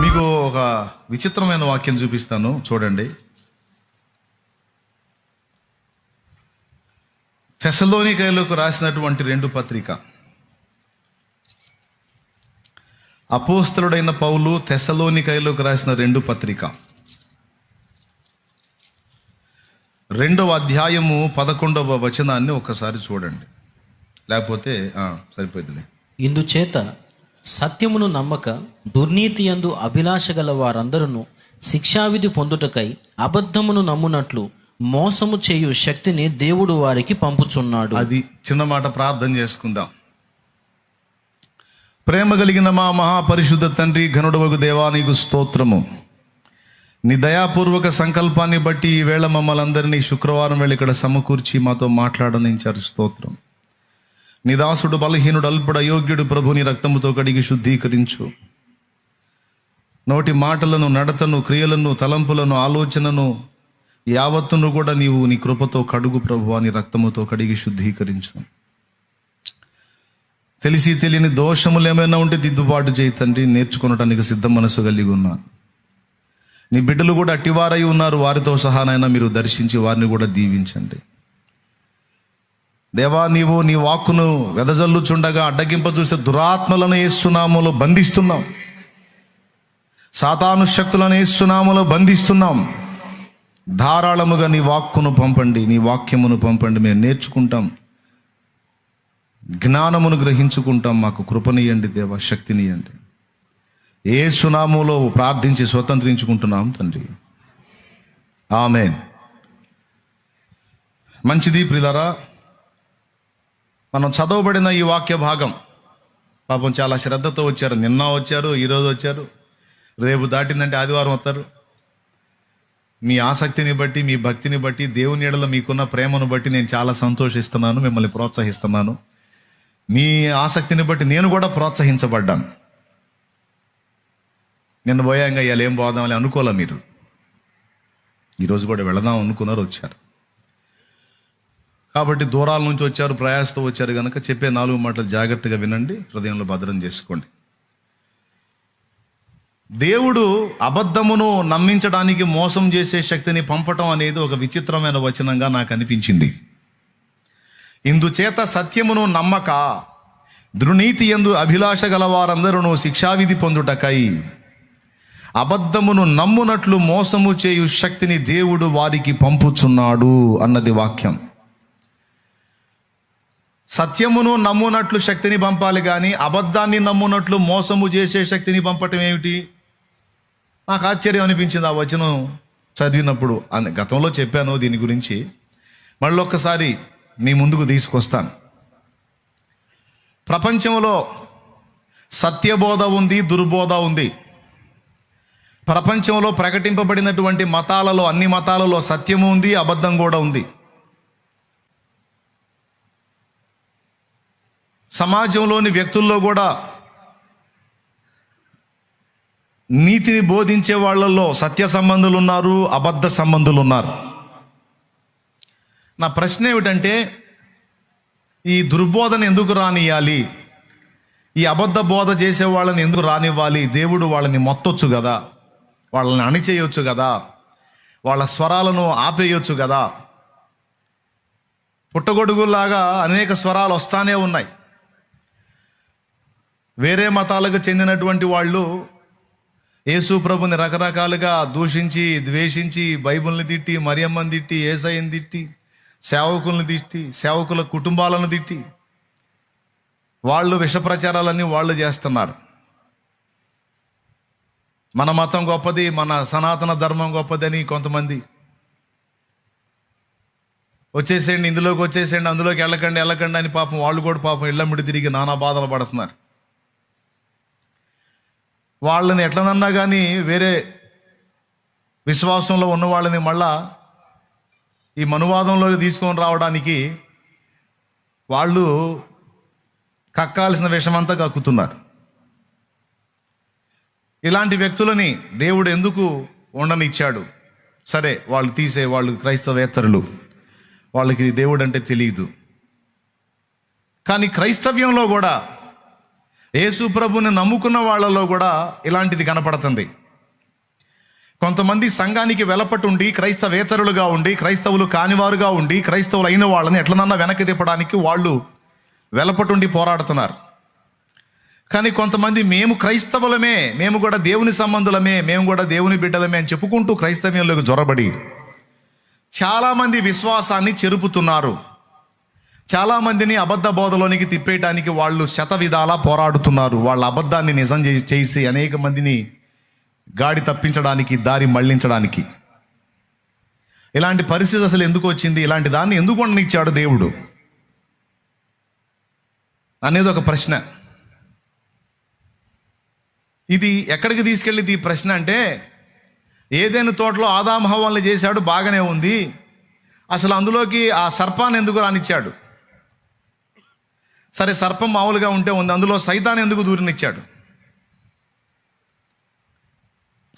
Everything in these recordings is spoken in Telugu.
మీకు ఒక విచిత్రమైన వాక్యం చూపిస్తాను. చూడండి. తెసలోనికాయలకు రాసినటువంటి రెండు పత్రిక. అపోస్తలుడైన పౌలు తెసలోనికాయలకు రాసిన రెండు పత్రిక. రెండవ అధ్యాయము పదకొండవ వచనాన్ని ఒకసారి చూడండి. లేకపోతే సరిపోతుంది. ఇందుచేత సత్యమును నమ్మక దుర్నీతి యందు అభిలాష గల వారందరూ శిక్షావిధి పొందుటకై అబద్ధమును నమ్మునట్లు మోసము చేయు శక్తిని దేవుడు వారికి పంపుచున్నాడు. అది చిన్న మాట ప్రార్థన చేసుకుందాం. ప్రేమ కలిగిన మా మహాపరిశుద్ధ తండ్రి ఘనుడవకు దేవా నీకు స్తోత్రము. నీ దయాపూర్వక సంకల్పాన్ని బట్టి ఈ వేళ మమ్మల్ని అందరినీ శుక్రవారం వేళ ఇక్కడ సమకూర్చి మాతో మాట్లాడనించారు. స్తోత్రం. నీ దాసుడు బలహీనుడు అల్పుడు అయోగ్యుడు ప్రభు నీ రక్తముతో కడిగి శుద్ధీకరించు. నోటి మాటలను నడతను క్రియలను తలంపులను ఆలోచనను యావత్తును కూడా నీవు నీ కృపతో కడుగు ప్రభు నీ రక్తముతో కడిగి శుద్ధీకరించు. తెలిసి తెలియని దోషములు ఏమైనా ఉంటే దిద్దుబాటు చేయి తండ్రి నేర్చుకునటానికి సిద్ధ మనసు కలిగి ఉన్నా. నీ బిడ్డలు కూడా అట్టివారై ఉన్నారు వారితో సహానైనా మీరు దర్శించి వారిని కూడా దీవించండి. దేవా నీవు నీ వాక్కును వెదజల్లుచుండగా అడ్డగింప చూసే దురాత్మలను ఏసునాములో బంధిస్తున్నాం. సాతాను శక్తులను ఏసునాములో బంధిస్తున్నాం. ధారాళముగా నీ వాక్కును పంపండి నీ వాక్యమును పంపండి. మేము నేర్చుకుంటాం. జ్ఞానమును గ్రహించుకుంటాం. మాకు కృపనియండి దేవ శక్తినియండి. ఏ సునాములో ప్రార్థించి స్వతంత్రించుకుంటున్నాం తండ్రి. ఆమెన్. మంచిది ప్రిలరా మనం చదవబడిన ఈ వాక్య భాగం. పాపం చాలా శ్రద్ధతో వచ్చారు. నిన్న వచ్చారు ఈరోజు వచ్చారు. రేపు దాటిందంటే ఆదివారం వస్తారు. మీ ఆసక్తిని బట్టి మీ భక్తిని బట్టి దేవుని ఎడల మీకున్న ప్రేమను బట్టి నేను చాలా సంతోషిస్తున్నాను మిమ్మల్ని ప్రోత్సహిస్తున్నాను. మీ ఆసక్తిని బట్టి నేను కూడా ప్రోత్సహించబడ్డాను. నిన్న పోయాంగా ఇవాళ ఏం పోదామని అనుకోలే మీరు. ఈరోజు కూడా వెళదాం అనుకున్నారు వచ్చారు. కాబట్టి దూరాల నుంచి వచ్చారు ప్రయాసతో వచ్చారు కనుక చెప్పే నాలుగు మాటలు జాగ్రత్తగా వినండి హృదయంలో భద్రం చేసుకోండి. దేవుడు అబద్ధమును నమ్మించడానికి మోసం చేసే శక్తిని పంపటం అనేది ఒక విచిత్రమైన వచనంగా నాకు అనిపించింది. ఇందుచేత సత్యమును నమ్మక దుర్నీతి ఎందు అభిలాష గల వారందరూ శిక్షావిధి పొందుటకై అబద్ధమును నమ్మునట్లు మోసము చేయు శక్తిని దేవుడు వారికి పంపుచున్నాడు అన్నది వాక్యం. సత్యమును నమ్మునట్లు శక్తిని పంపాలి కానీ అబద్ధాన్ని నమ్మునట్లు మోసము చేసే శక్తిని పంపటం ఏమిటి? నాకు ఆశ్చర్యం అనిపించింది ఆ వచనం చదివినప్పుడు. అని గతంలో చెప్పాను దీని గురించి. మళ్ళీ ఒక్కసారి మీ ముందుకు తీసుకొస్తాను. ప్రపంచంలో సత్యబోధ ఉంది దుర్బోధ ఉంది. ప్రపంచంలో ప్రకటింపబడినటువంటి మతాలలో అన్ని మతాలలో సత్యము ఉంది అబద్ధం కూడా ఉంది. సమాజంలోని వ్యక్తుల్లో కూడా నీతిని బోధించే వాళ్ళల్లో సత్య సంబంధులు ఉన్నారు అబద్ధ సంబంధులు ఉన్నారు నా ప్రశ్న ఏమిటంటే ఈ దుర్బోధన ఎందుకు రానియాలి ఈ అబద్ధ బోధ చేసే వాళ్ళని ఎందుకు రానివ్వాలి? దేవుడు వాళ్ళని మొత్తొచ్చు కదా? వాళ్ళని అణిచేయొచ్చు కదా? వాళ్ళ స్వరాలను ఆపేయొచ్చు కదా? పుట్టగొడుగులాగా అనేక స్వరాలు వస్తానే ఉన్నాయి. వేరే మతాలకు చెందినటువంటి వాళ్ళు యేసు ప్రభుని రకరకాలుగా దూషించి ద్వేషించి బైబిల్ని తిట్టి మరియమ్మని తిట్టి ఏసయ్యని తిట్టి సేవకులను తిట్టి సేవకుల కుటుంబాలను తిట్టి వాళ్ళు విష ప్రచారాలన్నీ వాళ్ళు చేస్తున్నారు. మన మతం గొప్పది మన సనాతన ధర్మం గొప్పదని కొంతమంది వచ్చేసేయండి ఇందులోకి వచ్చేసేయండి అందులోకి వెళ్ళకండి వెళ్ళకండి అని పాపం వాళ్ళు కూడా పాపం ఇళ్ళమిడి తిరిగి నానా బాధలు పడుతున్నారు. వాళ్ళని ఎట్లనన్నా కానీ వేరే విశ్వాసంలో ఉన్న వాళ్ళని మళ్ళా ఈ మనువాదంలోకి తీసుకొని రావడానికి వాళ్ళు కక్కాల్సిన విషమంతా కక్కుతున్నారు. ఇలాంటి వ్యక్తులని దేవుడు ఎందుకు ఉండనిచ్చాడు? సరే వాళ్ళు తీసే వాళ్ళు క్రైస్తవేత్తరులు. వాళ్ళకి దేవుడు అంటే తెలియదు కానీ క్రైస్తవ్యంలో కూడా యేసు ప్రభుని నమ్ముకున్న వాళ్ళలో కూడా ఇలాంటిది కనపడుతుంది. కొంతమంది సంఘానికి వెలపటుండి క్రైస్తవేతరులుగా ఉండి క్రైస్తవులు కానివారుగా ఉండి క్రైస్తవులు అయిన వాళ్ళని ఎట్లనన్నా వెనక్కి తిప్పడానికి వాళ్ళు వెలపటుండి పోరాడుతున్నారు. కానీ కొంతమంది మేము క్రైస్తవులమే మేము కూడా దేవుని సంబంధులమే మేము కూడా దేవుని బిడ్డలమే అని చెప్పుకుంటూ క్రైస్తవ్యంలోకి జొరబడి చాలామంది విశ్వాసాన్ని చెరుపుతున్నారు. చాలామందిని అబద్ధ బోధలోనికి తిప్పేయటానికి వాళ్ళు శత విధాలా పోరాడుతున్నారు. వాళ్ళ అబద్ధాన్ని నిజం చే- చేసి అనేక మందిని గాడి తప్పించడానికి దారి మళ్ళించడానికి. ఇలాంటి పరిస్థితి అసలు ఎందుకు వచ్చింది? ఇలాంటి దాన్ని ఎందుకు ఉండనిచ్చాడు దేవుడు? అనేది ఒక ప్రశ్న. ఇది ఎక్కడికి తీసుకెళ్ళింది ఈ ప్రశ్న అంటే ఏదైనా తోటలో ఆదాం చేశాడు బాగానే ఉంది. అసలు అందులోకి ఆ సర్పాన్ని ఎందుకు రానిచ్చాడు? సరే సర్పం మామూలుగా ఉంటే ఉంది. అందులో సైతాన్ని ఎందుకు దూరినిచ్చాడు?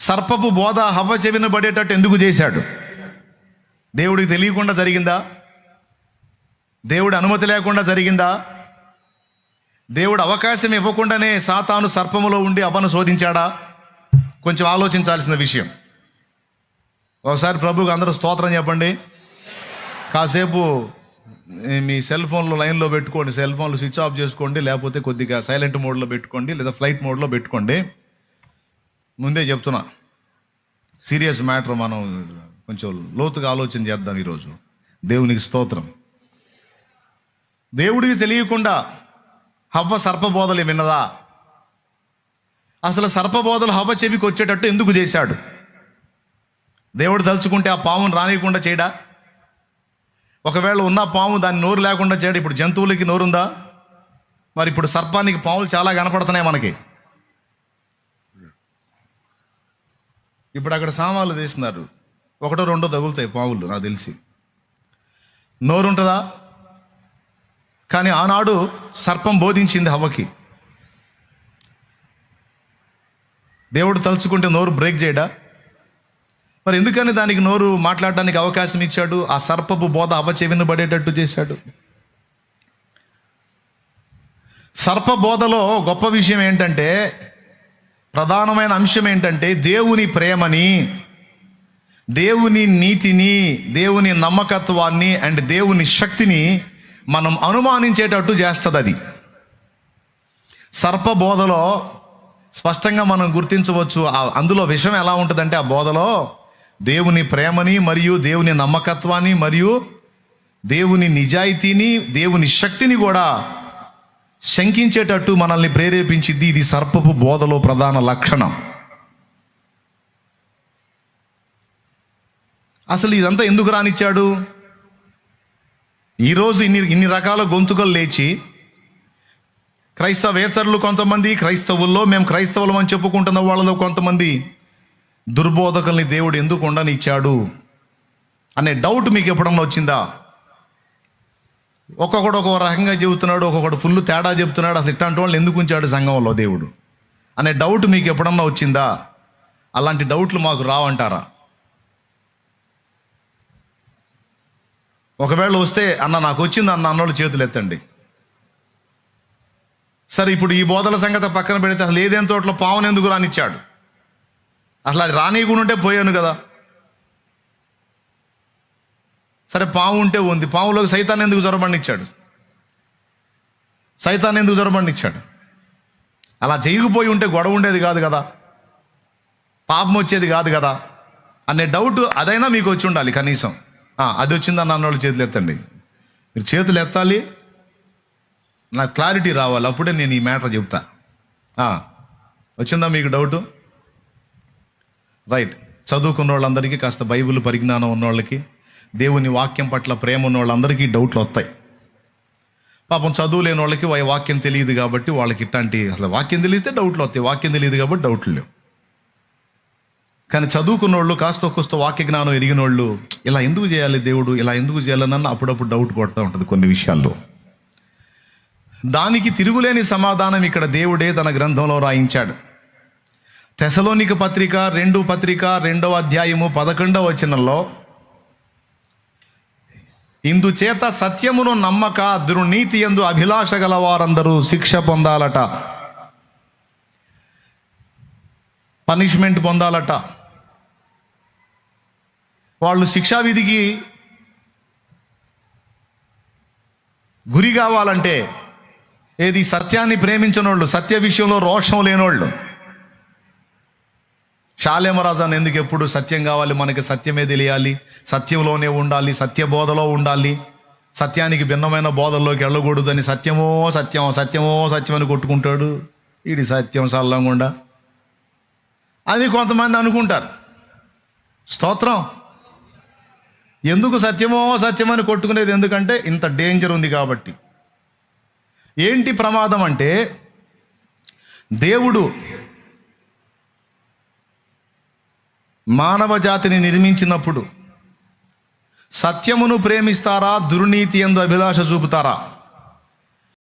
సర్పపు బోధ హవ్వ చెవిన పడేటట్టు ఎందుకు చేశాడు? దేవుడికి తెలియకుండా జరిగిందా? దేవుడి అనుమతి లేకుండా జరిగిందా? దేవుడు అవకాశం ఇవ్వకుండానే సాతాను సర్పములో ఉండి అవ్వను శోధించాడా? కొంచెం ఆలోచించాల్సిన విషయం. ఒకసారి ప్రభుకు అందరూ స్తోత్రం చెప్పండి. కాసేపు మీ సెల్ ఫోన్లో లైన్లో పెట్టుకోండి సెల్ ఫోన్లు స్విచ్ ఆఫ్ చేసుకోండి లేకపోతే కొద్దిగా సైలెంట్ మోడ్లో పెట్టుకోండి లేదా ఫ్లైట్ మోడ్లో పెట్టుకోండి. ముందే చెప్తున్నా సీరియస్ మ్యాటర్ మనం కొంచెం లోతుగా ఆలోచన చేద్దాం ఈరోజు. దేవునికి స్తోత్రం. దేవుడికి తెలియకుండా హవ్వ సర్పబోధలు విన్నదా? అసలు సర్పబోధలు హవ్వ చెవికి వచ్చేటట్టు ఎందుకు చేశాడు? దేవుడు తలుచుకుంటే ఆ పామును రానియకుండా చేయడా? ఒకవేళ ఉన్న పాము దాని నోరు లేకుండా చేయడం ఇప్పుడు జంతువులకి నోరుందా? మరి ఇప్పుడు సర్పానికి పాములు చాలా కనపడుతున్నాయి మనకి. ఇప్పుడు అక్కడ సామాన్లు తీస్తున్నారు. ఒకటో రెండో తగులుతాయి పాములు నాకు తెలిసి. నోరు ఉంటుందా కానీ ఆనాడు సర్పం బోధించింది హవ్వకి. దేవుడు తలుచుకుంటే నోరు బ్రేక్ చేయడా? మరి ఎందుకని దానికి నోరు మాట్లాడడానికి అవకాశం ఇచ్చాడు? ఆ సర్పపు బోధ అవచెవిన పడేటట్టు చేశాడు. సర్ప బోధలో గొప్ప విషయం ఏంటంటే ప్రధానమైన అంశం ఏంటంటే దేవుని ప్రేమని దేవుని నీతిని దేవుని నమ్మకత్వాన్ని అండ్ దేవుని శక్తిని మనం అనుమానించేటట్టు చేస్తుంది అది సర్ప బోధలో స్పష్టంగా మనం గుర్తించవచ్చు అందులో విషయం ఎలా ఉంటుందంటే ఆ బోధలో దేవుని ప్రేమని మరియు దేవుని నమ్మకత్వాన్ని మరియు దేవుని నిజాయితీని దేవుని శక్తిని కూడా శంకించేటట్టు మనల్ని ప్రేరేపించింది ఇది సర్పపు బోధలో ప్రధాన లక్షణం. అసలు ఇదంతా ఎందుకు రానిచ్చాడు? ఈరోజు ఇన్ని ఇన్ని రకాల గొంతుకలు లేచి క్రైస్తవేతరులు కొంతమంది క్రైస్తవుల్లో మేము క్రైస్తవులం అని చెప్పుకుంటున్న వాళ్ళలో కొంతమంది దుర్బోధకుల్ని దేవుడు ఎందుకు ఉండనిచ్చాడు? అనే డౌట్ మీకు ఎప్పుడన్నా వచ్చిందా? ఒక్కొక్కడు ఒక్కొక్క రకంగా చెబుతున్నాడు ఒక్కొక్కడు ఫుల్ తేడా చెబుతున్నాడు అసలు ఇట్లాంటి వాళ్ళు ఎందుకు ఉంచాడు సంఘంలో దేవుడు? అనే డౌట్ మీకు ఎప్పుడన్నా వచ్చిందా? అలాంటి డౌట్లు మాకు రావంటారా? ఒకవేళ వస్తే అన్న నాకు వచ్చింది అన్న అన్నోళ్ళు చేతులు ఎత్తండి. సరే ఇప్పుడు ఈ బోధల సంగతి పక్కన పెడితే అసలు ఏదేం తోటలో పావును ఎందుకు రానిచ్చాడు? అసలు అది రానియకుండా ఉంటే పోయాను కదా. సరే పాము ఉంటే ఉంది. పాములోకి సైతాన్ని ఎందుకు జ్వరబండిచ్చాడు సైతాన్ని ఎందుకు జ్వరబండిచ్చాడు అలా చేయకపోయి ఉంటే గొడవ ఉండేది కాదు కదా. పాపం వచ్చేది కాదు కదా. అనే డౌట్ అదైనా మీకు వచ్చి ఉండాలి కనీసం. అది వచ్చిందని అన్నోళ్ళు చేతులు ఎత్తండి. మీరు చేతులు ఎత్తాలి. నాకు క్లారిటీ రావాలి. అప్పుడే నేను ఈ మ్యాటర్ చెప్తా. వచ్చిందా మీకు డౌటు రైట్ చదువుకున్న వాళ్ళందరికీ కాస్త బైబిల్ పరిజ్ఞానం ఉన్న వాళ్ళకి దేవుని వాక్యం పట్ల ప్రేమ ఉన్న వాళ్ళందరికీ డౌట్లు వస్తాయి. పాపం చదువు లేని వాళ్ళకి వా- వాక్యం తెలియదు కాబట్టి వాళ్ళకి ఇట్లాంటి అసలు వాక్యం తెలిస్తే డౌట్లు వస్తాయి. వాక్యం తెలియదు కాబట్టి డౌట్లు లేవు. కానీ చదువుకున్న వాళ్ళు కాస్త కొస్త వాక్య జ్ఞానం ఎరిగిన వాళ్ళు ఇలా ఎందుకు చేయాలి దేవుడు ఇలా ఎందుకు చేయాలన్న అప్పుడప్పుడు డౌట్ కొడుతూ ఉంటుంది కొన్ని విషయాల్లో. దానికి తిరుగులేని సమాధానం ఇక్కడ దేవుడే తన గ్రంథంలో రాయించాడు. తెసలోనిక పత్రిక రెండు పత్రిక రెండవ అధ్యాయము పదకొండవ వచనంలో ఇందుచేత సత్యమును నమ్మక దుర్నీతి ఎందు అభిలాష గల వారందరూ శిక్ష పొందాలట. పనిష్మెంట్ పొందాలట. వాళ్ళు శిక్షావిధికి గురి కావాలంటే ఏది సత్యాన్ని ప్రేమించిన వాళ్ళు సత్య విషయంలో రోషం లేనోళ్ళు శాలేమరాజు ఎందుకు ఎప్పుడు సత్యం కావాలి? మనకి సత్యమే తెలియాలి. సత్యంలోనే ఉండాలి. సత్య బోధలో ఉండాలి. సత్యానికి భిన్నమైన బోధల్లోకి వెళ్ళకూడదని సత్యమో సత్యం సత్యమో సత్యం అని కొట్టుకుంటాడు. ఇది సత్యం సల్లంగుండా. అని కొంతమంది అనుకుంటారు. స్తోత్రం. ఎందుకు సత్యమో సత్యమని కొట్టుకునేది ఎందుకంటే ఇంత డేంజర్ ఉంది కాబట్టి. ఏంటి ప్రమాదం అంటే దేవుడు మానవ జాతిని నిర్మించినప్పుడు సత్యమును ప్రేమిస్తారా దుర్నీతి ఎందు అభిలాష చూపుతారా?